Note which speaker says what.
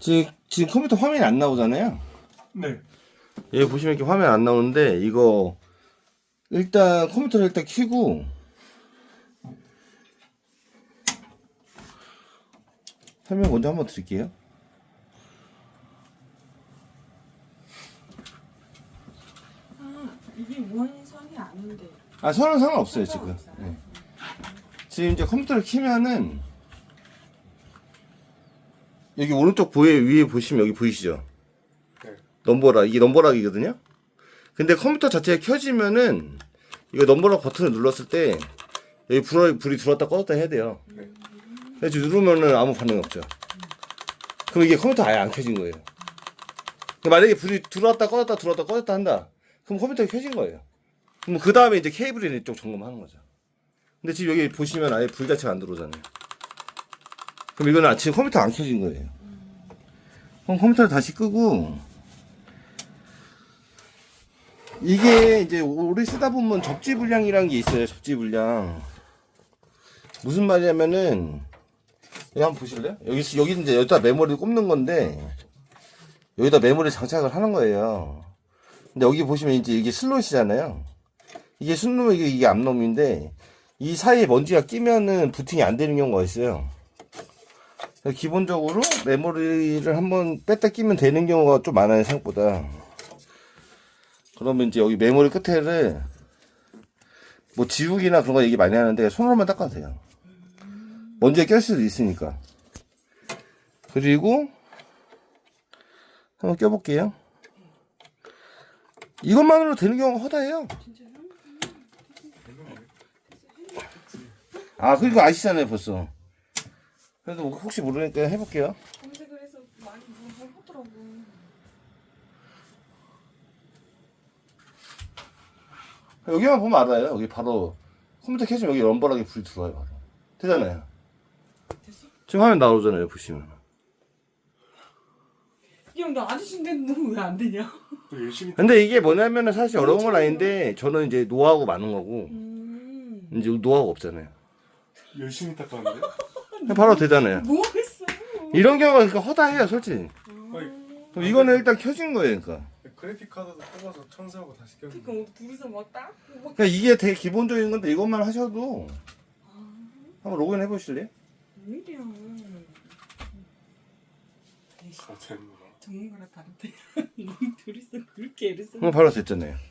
Speaker 1: 지금, 지금 컴퓨터 화면이 안 나오잖아요.
Speaker 2: 네.
Speaker 1: 여기 보시면 이렇게 화면 안 나오는데, 이거, 일단 컴퓨터를 일단 켜고, 설명 먼저 한번 드릴게요.
Speaker 3: 아, 이게 원선이 아닌데.
Speaker 1: 아, 선은 상관없어요, 지금. 네. 지금 이제 컴퓨터를 키면은, 여기 오른쪽 보에 위에 보시면 여기 보이시죠?
Speaker 2: 네.
Speaker 1: 넘버락, 이게 넘버락이거든요? 근데 컴퓨터 자체가 켜지면은, 이거 넘버락 버튼을 눌렀을 때, 여기 불이, 불이 들어왔다 꺼졌다 해야 돼요.
Speaker 2: 네.
Speaker 1: 그래서 누르면은 아무 반응이 없죠. 그럼 이게 컴퓨터 아예 안 켜진 거예요. 만약에 불이 들어왔다 꺼졌다 들어왔다 꺼졌다 한다. 그럼 컴퓨터가 켜진 거예요. 그럼 그 다음에 이제 케이블이나 이쪽 점검하는 거죠. 근데 지금 여기 보시면 아예 불 자체가 안 들어오잖아요. 그럼 이거는 지금 컴퓨터 안 켜진 거예요. 그럼 컴퓨터를 다시 끄고 이게 이제 오래 쓰다 보면 접지 불량이라는 게 있어요. 접지 불량. 무슨 말이냐면은 여기 한번 보실래요? 여기 여기 이제 여기다 메모리 꼽는 건데 여기다 메모리 장착을 하는 거예요. 근데 여기 보시면 이제 이게 슬롯이잖아요. 이게 슬롯 이게 이게 암놈인데 이 사이에 먼지가 끼면은 부팅이 안 되는 경우가 있어요. 기본적으로 메모리를 한번 뺐다 끼면 되는 경우가 좀 많아요 생각보다. 그러면 이제 여기 메모리 끝에를 뭐 지우기나 그런 거 얘기 많이 하는데 손으로만 닦아도 돼요. 먼지가 낄 수도 있으니까. 그리고 한번 껴볼게요. 이것만으로 되는 경우가 허다해요. 아, 그러니까 아시잖아요, 벌써. 그래도 뭐 혹시 모르니까 해볼게요.
Speaker 3: 검색을 해서 많이 물어보더라고.
Speaker 1: 여기만 보면 알아요. 여기 바로 컴퓨터 켜지면 여기 럼버락에 불이 들어와요. 바로. 되잖아요.
Speaker 3: 됐어?
Speaker 1: 지금 화면 나오잖아요, 보시면.
Speaker 3: 야, 나 아저씨인데 너왜안 되냐?
Speaker 2: 또 열심히
Speaker 1: 근데 이게 뭐냐면은 사실 어려운 건 아닌데 저는 이제 노하우가 많은 거고
Speaker 3: 음.
Speaker 1: 이제 노하우가 없잖아요.
Speaker 2: 열심히 닦았는데.
Speaker 1: 그냥 바로 되잖아요.
Speaker 3: 뭐 했어?
Speaker 1: 이런 경우가 그러니까 허다해요, 솔직히. 그럼 이거는 일단 켜진 거예요, 그러니까.
Speaker 2: 그래픽 카드도 뽑아서 청소하고 다시 꼈는데.
Speaker 3: 그러니까 뭐 둘이서 막 딱? 막
Speaker 1: 그러니까 이게 되게 기본적인 건데 이것만 하셔도 한번 로그인 해보실래요?
Speaker 3: 웬일이야. 전문가랑 다른데. 너 둘이서 그렇게 애를 쓰는
Speaker 1: 바로 됐잖아요.
Speaker 3: 음.